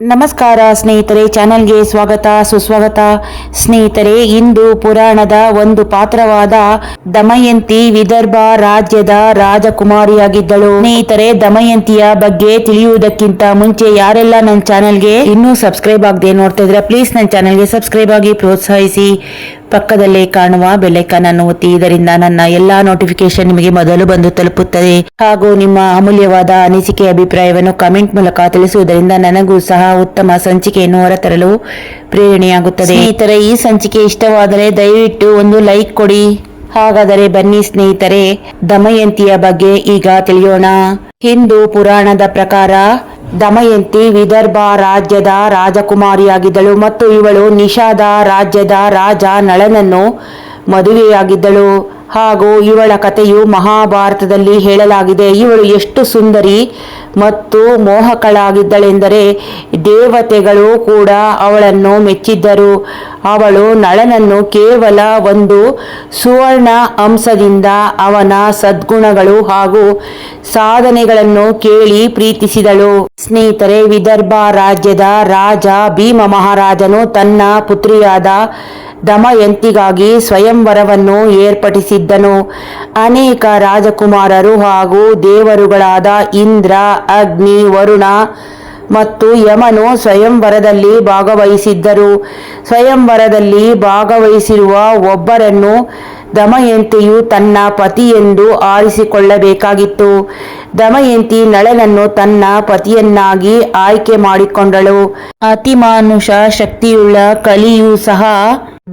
ನಮಸ್ಕಾರ ಸ್ನೇಹಿತರೆ, ಚಾನೆಲ್ಗೆ ಸ್ವಾಗತ, ಸುಸ್ವಾಗತ. ಸ್ನೇಹಿತರೆ, ಇಂದು ಪುರಾಣದ ಒಂದು ಪಾತ್ರವಾದ ದಮಯಂತಿ ವಿದರ್ಭ ರಾಜ್ಯದ ರಾಜಕುಮಾರಿಯಾಗಿದ್ದಳು. ಸ್ನೇಹಿತರೆ, ದಮಯಂತಿಯ ಬಗ್ಗೆ ತಿಳಿಯುವುದಕ್ಕಿಂತ ಮುಂಚೆ ಯಾರೆಲ್ಲ ನನ್ನ ಚಾನೆಲ್ಗೆ ಇನ್ನೂ ಸಬ್ಸ್ಕ್ರೈಬ್ ಆಗದೆ ನೋಡ್ತಾ ಇದ್ರೆ, ಪ್ಲೀಸ್ ನನ್ನ ಚಾನೆಲ್ಗೆ ಸಬ್ಸ್ಕ್ರೈಬ್ ಆಗಿ ಪ್ರೋತ್ಸಾಹಿಸಿ. ಪಕ್ಕದಲ್ಲೇ ಕಾಣುವ ಬೆಲೆಕನ್ ಅನ್ನು ಒತ್ತಿ ಇದರಿಂದ ನನ್ನ ಎಲ್ಲಾ ನೋಟಿಫಿಕೇಶನ್ ನಿಮಗೆ ಮೊದಲು ಬಂದು ತಲುಪುತ್ತದೆ. ಹಾಗೂ ನಿಮ್ಮ ಅಮೂಲ್ಯವಾದ ಅನಿಸಿಕೆ ಅಭಿಪ್ರಾಯವನ್ನು ಕಮೆಂಟ್ ಮೂಲಕ ತಿಳಿಸುವುದರಿಂದ ನನಗೂ ಸಹ ಉತ್ತಮ ಸಂಚಿಕೆಯನ್ನು ಹೊರತರಲು ಪ್ರೇರಣೆಯಾಗುತ್ತದೆ. ಸ್ನೇಹಿತರೆ, ಈ ಸಂಚಿಕೆ ಇಷ್ಟವಾದರೆ ದಯವಿಟ್ಟು ಒಂದು ಲೈಕ್ ಕೊಡಿ. ಹಾಗಾದರೆ ಬನ್ನಿ ಸ್ನೇಹಿತರೆ, ದಮಯಂತಿಯ ಬಗ್ಗೆ ಈಗ ತಿಳಿಯೋಣ. ಹಿಂದೂ ಪುರಾಣದ ಪ್ರಕಾರ ದಮಯಂತಿ ವಿದರ್ಭ ರಾಜ್ಯದ ರಾಜಕುಮಾರಿಯಾಗಿದ್ದಳು ಮತ್ತು ಇವಳು ನಿಷಾದ ರಾಜ್ಯದ ರಾಜ ನಳನನ್ನು ಮದುವೆಯಾಗಿದ್ದಳು. ಹಾಗೂ ಇವಳ ಕಥೆಯು ಮಹಾಭಾರತದಲ್ಲಿ ಹೇಳಲಾಗಿದೆ, ಇವಳು ಎಷ್ಟು ಸುಂದರಿ ಮತ್ತು ಮೋಹಕಳಾಗಿದ್ದಳೆಂದರೆ ದೇವತೆಗಳು ಕೂಡ ಅವಳನ್ನು ಮೆಚ್ಚಿದ್ದರು. ಅವಳು ನಳನನ್ನು ಕೇವಲ ಒಂದು ಸುವರ್ಣ ಅಂಶದಿಂದ ಅವನ ಸದ್ಗುಣಗಳು ಹಾಗೂ ಸಾಧನೆಗಳನ್ನು ಕೇಳಿ ಪ್ರೀತಿಸಿದಳು. ಸ್ನೇಹಿತರೆ, ವಿದರ್ಭ ರಾಜ್ಯದ ರಾಜ ಭೀಮ ಮಹಾರಾಜನು ತನ್ನ ಪುತ್ರಿಯಾದ ದಮಯಂತಿಗಾಗಿ ಸ್ವಯಂವರವನ್ನು ಏರ್ಪಡಿಸಿದ್ದನು. ಅನೇಕ ರಾಜಕುಮಾರರು ಹಾಗೂ ದೇವರುಗಳಾದ ಇಂದ್ರ ಅಗ್ನಿ, ವರುಣ ಮತ್ತು ಯಮನು ಸ್ವಯಂವರದಲ್ಲಿ ಭಾಗವಹಿಸಿದ್ದರು. ಸ್ವಯಂವರದಲ್ಲಿ ಭಾಗವಹಿಸಿರುವ ಒಬ್ಬರನ್ನು ದಮಯಂತಿಯು ತನ್ನ ಪತಿಯೆಂದು ಆರಿಸಿಕೊಳ್ಳಬೇಕಾಗಿತ್ತು. ದಮಯಂತಿ ನಳನನ್ನು ತನ್ನ ಪತಿಯನ್ನಾಗಿ ಆಯ್ಕೆ ಮಾಡಿಕೊಂಡಳು. ಅತಿಮಾನುಷ ಶಕ್ತಿಯುಳ್ಳ ಕಲಿಯು ಸಹ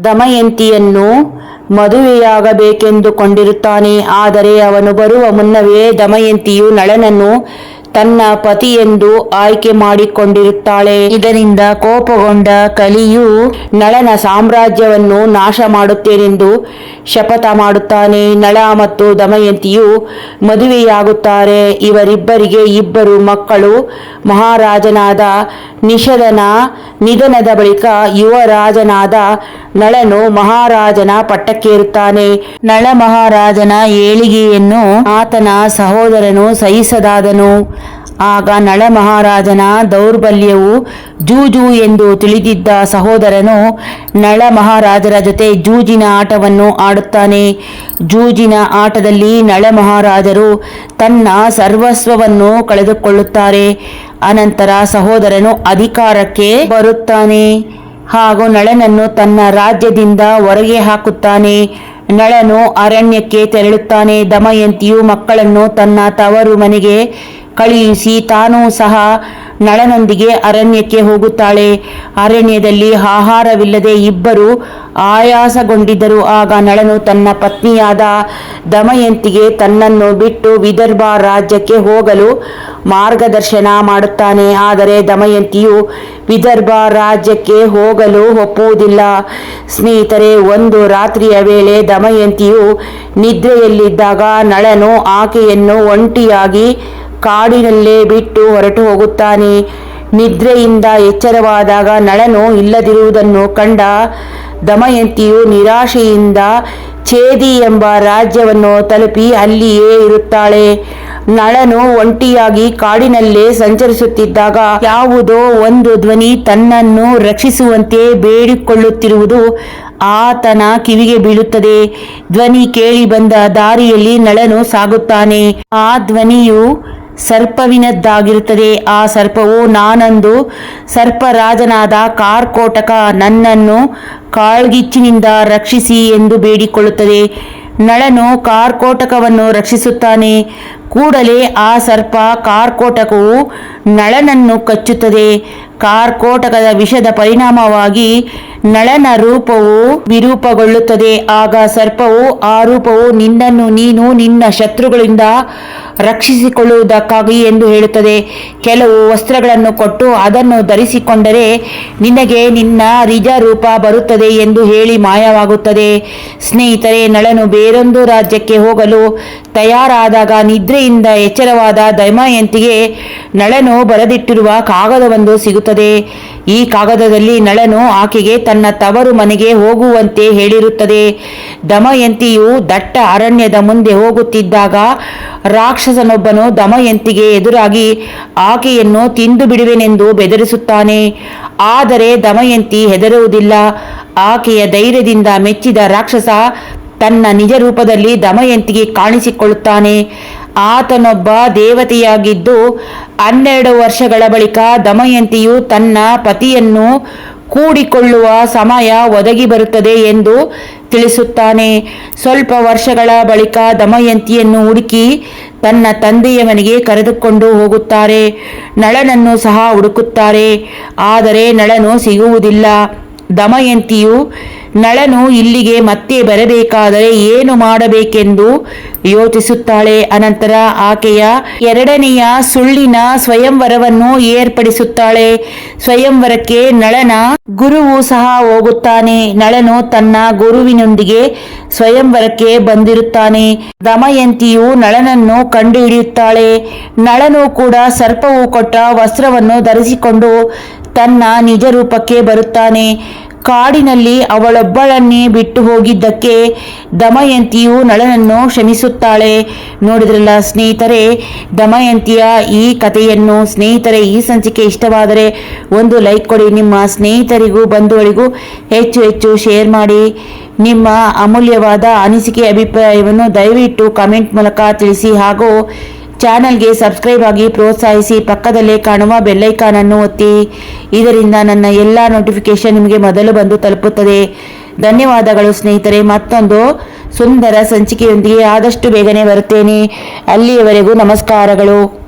ದಮಯಂತಿಯನ್ನು ಮದುವೆಯಾಗಬೇಕೆಂದುಕೊಂಡಿರುತ್ತಾನೆ. ಆದರೆ ಅವನು ಬರುವ ಮುನ್ನವೇ ದಮಯಂತಿಯು ನಳನನ್ನು ತನ್ನ ಪತಿಯೆಂದು ಆಯ್ಕೆ ಮಾಡಿಕೊಂಡಿರುತ್ತಾಳೆ. ಇದರಿಂದ ಕೋಪಗೊಂಡ ಕಲಿಯು ನಳನ ಸಾಮ್ರಾಜ್ಯವನ್ನು ನಾಶ ಮಾಡುತ್ತೇನೆಂದು ಶಪಥ ಮಾಡುತ್ತಾನೆ. ನಳ ಮತ್ತು ದಮಯಂತಿಯು ಮದುವೆಯಾಗುತ್ತಾರೆ. ಇವರಿಬ್ಬರಿಗೆ ಇಬ್ಬರು ಮಕ್ಕಳು. ಮಹಾರಾಜನಾದ ನಿಷದನ ನಿಧನದ ಬಳಿಕ ಯುವರಾಜನಾದ ನಳನು ಮಹಾರಾಜನ ಪಟ್ಟಕ್ಕೇರುತ್ತಾನೆ. ನಳ ಮಹಾರಾಜನ ಏಳಿಗೆಯನ್ನು ಆತನ ಸಹೋದರನು ಸಹಿಸದಾದನು. ಆಗ ನಳ ಮಹಾರಾಜನ ದೌರ್ಬಲ್ಯವು ಜೂಜು ಎಂದು ತಿಳಿದಿದ್ದ ಸಹೋದರನು ನಳ ಮಹಾರಾಜರ ಜೊತೆ ಜೂಜಿನ ಆಟವನ್ನು ಆಡುತ್ತಾನೆ. ಜೂಜಿನ ಆಟದಲ್ಲಿ ನಳ ಮಹಾರಾಜರು ತನ್ನ ಸರ್ವಸ್ವವನ್ನು ಕಳೆದುಕೊಳ್ಳುತ್ತಾರೆ. ಅನಂತರ ಸಹೋದರನು ಅಧಿಕಾರಕ್ಕೆ ಬರುತ್ತಾನೆ. ಹಾಗೂ ನಳನನ್ನು ತನ್ನ ರಾಜ್ಯದಿಂದ ಹೊರಗೆ ಹಾಕುತ್ತಾನೆ. ನಳನು ಅರಣ್ಯಕ್ಕೆ ತೆರಳುತ್ತಾನೆ. ದಮಯಂತಿಯು ಮಕ್ಕಳನ್ನು ತನ್ನ ತವರು ಮನೆಗೆ ಕಳುಹಿಸಿ ತಾನೂ ಸಹ ನಳನೊಂದಿಗೆ ಅರಣ್ಯಕ್ಕೆ ಹೋಗುತ್ತಾಳೆ. ಅರಣ್ಯದಲ್ಲಿ ಆಹಾರವಿಲ್ಲದೆ ಇಬ್ಬರು ಆಯಾಸಗೊಂಡಿದ್ದರು. ಆಗ ನಳನು ತನ್ನ ಪತ್ನಿಯಾದ ದಮಯಂತಿಗೆ ತನ್ನನ್ನು ಬಿಟ್ಟು ವಿದರ್ಭ ರಾಜ್ಯಕ್ಕೆ ಹೋಗಲು ಮಾರ್ಗದರ್ಶನ ಮಾಡುತ್ತಾನೆ. ಆದರೆ ದಮಯಂತಿಯು ವಿದರ್ಭ ರಾಜ್ಯಕ್ಕೆ ಹೋಗಲು ಒಪ್ಪುವುದಿಲ್ಲ. ಸ್ನೇಹಿತರೆ, ಒಂದು ರಾತ್ರಿಯ ವೇಳೆ ದಮಯಂತಿಯು ನಿದ್ರೆಯಲ್ಲಿದ್ದಾಗ ನಳನು ಆಕೆಯನ್ನು ಒಂಟಿಯಾಗಿ ಕಾಡಿನಲ್ಲೇ ಬಿಟ್ಟು ಹೊರಟು ಹೋಗುತ್ತಾನೆ. ನಿದ್ರೆಯಿಂದ ಎಚ್ಚರವಾದಾಗ ನಳನು ಇಲ್ಲದಿರುವುದನ್ನು ಕಂಡ ದಮಯಂತಿಯು ನಿರಾಶೆಯಿಂದ ಛೇದಿ ಎಂಬ ರಾಜ್ಯವನ್ನು ತಲುಪಿ ಅಲ್ಲಿಯೇ ಇರುತ್ತಾಳೆ. ನಳನು ಒಂಟಿಯಾಗಿ ಕಾಡಿನಲ್ಲೇ ಸಂಚರಿಸುತ್ತಿದ್ದಾಗ ಯಾವುದೋ ಒಂದು ಧ್ವನಿ ತನ್ನನ್ನು ರಕ್ಷಿಸುವಂತೆ ಬೇಡಿಕೊಳ್ಳುತ್ತಿರುವುದು ಆತನ ಕಿವಿಗೆ ಬೀಳುತ್ತದೆ. ಧ್ವನಿ ಕೇಳಿ ಬಂದ ದಾರಿಯಲ್ಲಿ ನಳನು ಸಾಗುತ್ತಾನೆ. ಆ ಧ್ವನಿಯು ಸರ್ಪವಿನದ್ದಾಗಿರುತ್ತದೆ. ಆ ಸರ್ಪವು ನಾನಂದು ಸರ್ಪರಾಜನಾದ ಕಾರ್ಕೋಟಕ ನನ್ನನ್ನು ಕಾಳ್ಗಿಚ್ಚಿನಿಂದ ರಕ್ಷಿಸಿ ಎಂದು ಬೇಡಿಕೊಳ್ಳುತ್ತದೆ. ನಳನು ಕಾರ್ಕೋಟಕವನ್ನು ರಕ್ಷಿಸುತ್ತಾನೆ. ಕೂಡಲೇ ಆ ಸರ್ಪ ಕಾರ್ಕೋಟಕವು ನಳನನ್ನು ಕಚ್ಚುತ್ತದೆ. ಕಾರ್ಕೋಟಕದ ವಿಷದ ಪರಿಣಾಮವಾಗಿ ನಳನ ರೂಪವು ವಿರೂಪಗೊಳ್ಳುತ್ತದೆ. ಆಗ ಸರ್ಪವು ಆ ರೂಪವು ನಿನ್ನನ್ನು ನೀನು ನಿನ್ನ ಶತ್ರುಗಳಿಂದ ರಕ್ಷಿಸಿಕೊಳ್ಳುವುದಕ್ಕಾಗಿ ಎಂದು ಹೇಳುತ್ತದೆ. ಕೆಲವು ವಸ್ತ್ರಗಳನ್ನು ಕೊಟ್ಟು ಅದನ್ನು ಧರಿಸಿಕೊಂಡರೆ ನಿನಗೆ ನಿನ್ನ ನಿಜ ರೂಪ ಬರುತ್ತದೆ ಎಂದು ಹೇಳಿ ಮಾಯವಾಗುತ್ತದೆ. ಸ್ನೇಹಿತರೆ, ನಳನು ಬೇರೊಂದು ರಾಜ್ಯಕ್ಕೆ ಹೋಗಲು ತಯಾರಾದಾಗ ನಿದ್ರೆಯಿಂದ ಎಚ್ಚರವಾದ ದೈಮಯಂತಿಗೆ ನಳನು ಬರೆದಿಟ್ಟಿರುವ ಕಾಗದವೊಂದು ಸಿಗುತ್ತದೆ. ಬರುತ್ತದೆ ಈ ಕಾಗದದಲ್ಲಿ ನಳನು ಆಕೆಗೆ ತನ್ನ ತವರು ಮನೆಗೆ ಹೋಗುವಂತೆ ಹೇಳಿರುತ್ತದೆ. ದಮಯಂತಿಯು ದಟ್ಟ ಅರಣ್ಯದ ಮುಂದೆ ಹೋಗುತ್ತಿದ್ದಾಗ ರಾಕ್ಷಸನೊಬ್ಬನು ದಮಯಂತಿಗೆ ಎದುರಾಗಿ ಆಕೆಯನ್ನು ತಿಂದು ಬಿಡುವೆನೆಂದು ಬೆದರಿಸುತ್ತಾನೆ. ಆದರೆ ದಮಯಂತಿ ಹೆದರುವುದಿಲ್ಲ. ಆಕೆಯ ಧೈರ್ಯದಿಂದ ಮೆಚ್ಚಿದ ರಾಕ್ಷಸ ತನ್ನ ನಿಜ ರೂಪದಲ್ಲಿ ದಮಯಂತಿಗೆ ಕಾಣಿಸಿಕೊಳ್ಳುತ್ತಾನೆ. ಆತನೊಬ್ಬ ದೇವತೆಯಾಗಿದ್ದು ಹನ್ನೆರಡು ವರ್ಷಗಳ ಬಳಿಕ ದಮಯಂತಿಯು ತನ್ನ ಪತಿಯನ್ನು ಕೂಡಿಕೊಳ್ಳುವ ಸಮಯ ಒದಗಿ ಬರುತ್ತದೆ ಎಂದು ತಿಳಿಸುತ್ತಾನೆ. ಸ್ವಲ್ಪ ವರ್ಷಗಳ ಬಳಿಕ ದಮಯಂತಿಯನ್ನು ಹುಡುಕಿ ತನ್ನ ತಂದೆಯ ಮನೆಗೆ ಕರೆದುಕೊಂಡು ಹೋಗುತ್ತಾರೆ. ನಳನನ್ನು ಸಹ ಹುಡುಕುತ್ತಾರೆ. ಆದರೆ ನಳನು ಸಿಗುವುದಿಲ್ಲ. ದಮಯಂತಿಯು, ನಳನು ಇಲ್ಲಿಗೆ ಮತ್ತೆ ಬರಬೇಕಾದರೆ ಏನು ಮಾಡಬೇಕೆಂದು ಯೋಚಿಸುತ್ತಾಳೆ. ಅನಂತರ ಆಕೆಯ ಎರಡನೆಯ ಸುಳ್ಳಿನ ಸ್ವಯಂವರವನ್ನು ಏರ್ಪಡಿಸುತ್ತಾಳೆ. ಸ್ವಯಂವರಕ್ಕೆ ನಳನ ಗುರುವು ಸಹ ಹೋಗುತ್ತಾನೆ. ನಳನು ತನ್ನ ಗುರುವಿನೊಂದಿಗೆ ಸ್ವಯಂವರಕ್ಕೆ ಬಂದಿರುತ್ತಾನೆ. ದಮಯಂತಿಯು ನಳನನ್ನು ಕಂಡುಹಿಡಿಯುತ್ತಾಳೆ. ನಳನು ಕೂಡ ಸರ್ಪವು ಕೊಟ್ಟ ವಸ್ತ್ರವನ್ನು ಧರಿಸಿಕೊಂಡು ತನ್ನ ನಿಜ ರೂಪಕ್ಕೆ ಬರುತ್ತಾನೆ. ಕಾಡಿನಲ್ಲಿ ಅವಳೊಬ್ಬಳನ್ನೇ ಬಿಟ್ಟು ಹೋಗಿದ್ದಕ್ಕೆ ದಮಯಂತಿಯು ನಳನನ್ನು ಕ್ಷಮಿಸುತ್ತಾಳೆ. ನೋಡಿದ್ರಲ್ಲ ಸ್ನೇಹಿತರೆ, ದಮಯಂತಿಯ ಈ ಕಥೆಯನ್ನು ಸ್ನೇಹಿತರೆ, ಈ ಸಂಚಿಕೆ ಇಷ್ಟವಾದರೆ ಒಂದು ಲೈಕ್ ಕೊಡಿ. ನಿಮ್ಮ ಸ್ನೇಹಿತರಿಗೂ, ಬಂಧುಗಳಿಗೂ ಹೆಚ್ಚು ಹೆಚ್ಚು ಶೇರ್ ಮಾಡಿ. ನಿಮ್ಮ ಅಮೂಲ್ಯವಾದ ಅನಿಸಿಕೆ ಅಭಿಪ್ರಾಯವನ್ನು ದಯವಿಟ್ಟು ಕಮೆಂಟ್ ಮೂಲಕ ತಿಳಿಸಿ ಹಾಗೂ ಚಾನಲ್ಗೆ ಸಬ್ಸ್ಕ್ರೈಬ್ ಆಗಿ ಪ್ರೋತ್ಸಾಹಿಸಿ ಪಕ್ಕದಲ್ಲೇ ಕಾಣುವ ಬೆಲ್ಲೈಕಾನ್ ಅನ್ನು ಒತ್ತಿ. ಇದರಿಂದ ನನ್ನ ಎಲ್ಲ ನೋಟಿಫಿಕೇಶನ್ ನಿಮಗೆ ಮೊದಲು ಬಂದು ತಲುಪುತ್ತದೆ. ಧನ್ಯವಾದಗಳು ಸ್ನೇಹಿತರೆ. ಮತ್ತೊಂದು ಸುಂದರ ಸಂಚಿಕೆಯೊಂದಿಗೆ ಆದಷ್ಟು ಬೇಗನೆ ಬರುತ್ತೇನೆ. ಅಲ್ಲಿಯವರೆಗೂ ನಮಸ್ಕಾರಗಳು.